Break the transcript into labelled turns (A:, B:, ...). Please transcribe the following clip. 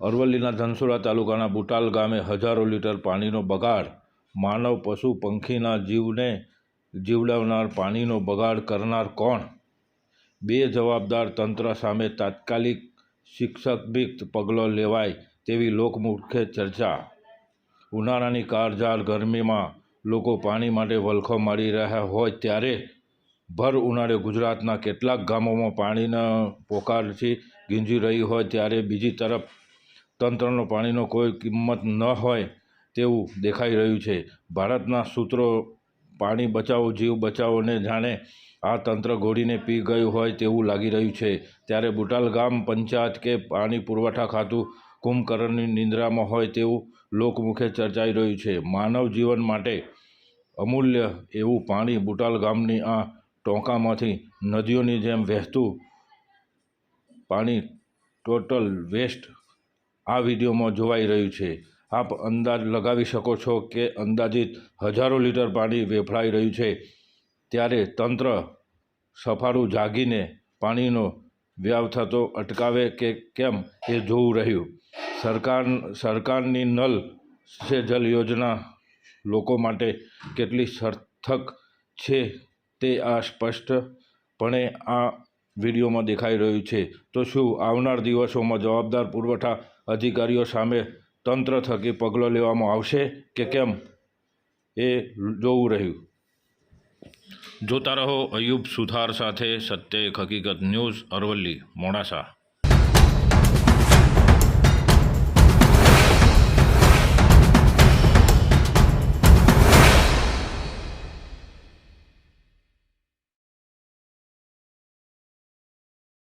A: અરવલ્લીના ધનસુરા તાલુકાના બુટાલ ગામે હજારો લીટર પાણીનો બગાડ, માનવ પશુ પંખીના જીવને જીવડાવનાર પાણીનો બગાડ કરનાર કોણ? બે જવાબદાર તંત્ર સામે તાત્કાલિક શિક્ષકભિત પગલો લેવાય તેવી લોકમુખે ચર્ચા. ઉનાળાની કાળઝાળ ગરમીમાં લોકો પાણી માટે વલખો મારી રહ્યા હોય ત્યારે ભર ઉનાળે ગુજરાતના કેટલાક ગામોમાં પાણીના પોકારથી ગીંજી રહી હોય ત્યારે બીજી તરફ તંત્રનો પાણીનો કોઈ કિંમત ન હોય તેવું દેખાઈ રહ્યું છે. ભારતના સૂત્રો પાણી બચાવો, જીવ બચાવોને જાણે આ તંત્ર ઘોડીને પી ગયું હોય તેવું લાગી રહ્યું છે. ત્યારે બુટાલ ગામ પંચાયત કે પાણી પુરવઠા ખાતું કુંભકર્ણની નિંદ્રામાં હોય તેવું લોકમુખે ચર્ચાઈ રહ્યું છે. માનવ જીવન માટે અમૂલ્ય એવું પાણી બુટાલ ગામની આ ટોંકામાંથી નદીઓની જેમ વહેતું પાણી ટોટલ વેસ્ટ આ વિડીયોમાં જોવાઈ રહ્યું છે. આપ અંદાજ લગાવી શકો છો કે અંદાજિત હજારો લીટર પાણી વેફળાઈ રહ્યું છે. ત્યારે તંત્ર સફાળું જાગીને પાણીનો વ્યાવ થતો અટકાવે કે કેમ એ જોવું રહ્યું. સરકાર, સરકારની નલ સે જલ યોજના. લોકો માટે કેટલી સર્થક છે તે આ સ્પષ્ટપણે આ વિડીયોમાં દેખાઈ રહ્યું છે. તો શું આવનાર દિવસોમાં જવાબદાર પુરવઠા અધિકારીઓ સામે તંત્ર થકી પગલાં લેવામાં આવશે કે કેમ? એ જોવું રહ્યું. જોતા રહો અયુબ સુથાર સાથે સત્ય હકીકત ન્યૂઝ અરવલ્લી, મોડાસા.